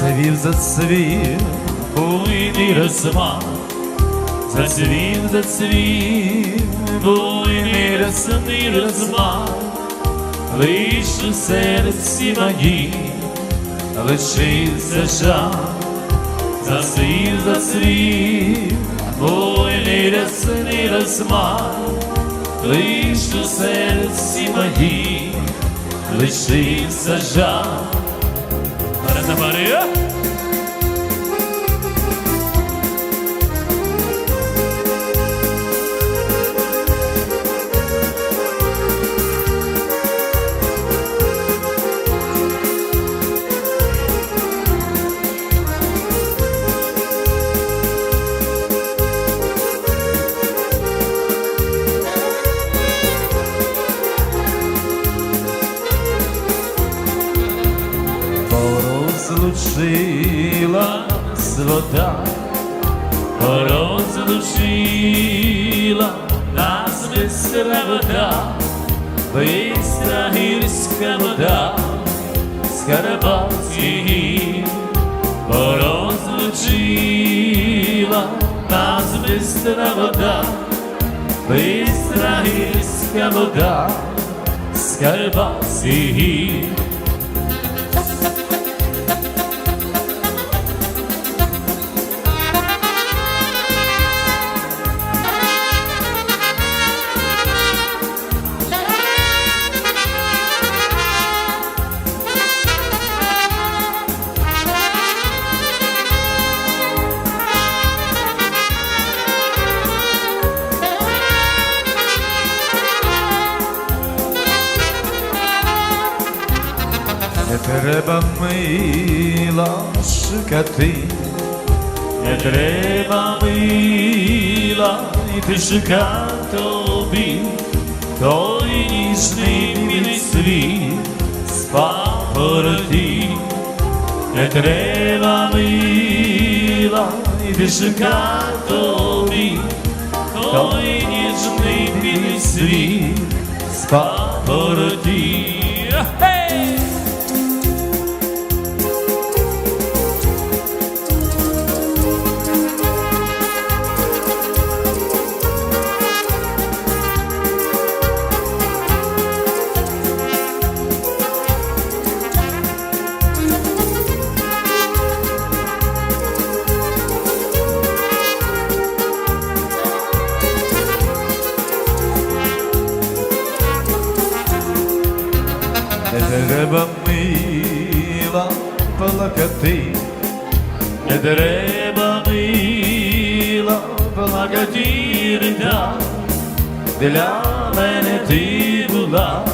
завів зацвів буйний розмах, зацвів, зацвів, буйний рясний розмах, лиш у серці моїй лишився жах, зацвів, зацвів, буйний рясний розмах, лиш у серці моїй лишився жах. Para da Maria. Нас вода, порозлучила нас бистра вода, бистра гірська вода, Скарпатський, порозлучила нас бистра вода, бистра гірська вода, Скарпатський. Не треба мила шукати, не треба мила йти шукати тобі, той ніжний білий світ з. Не треба мила йти шукати тобі, той ніжний білий світ з. Hey! Не треба мила плакати, не треба мила плакати. Для мене ти була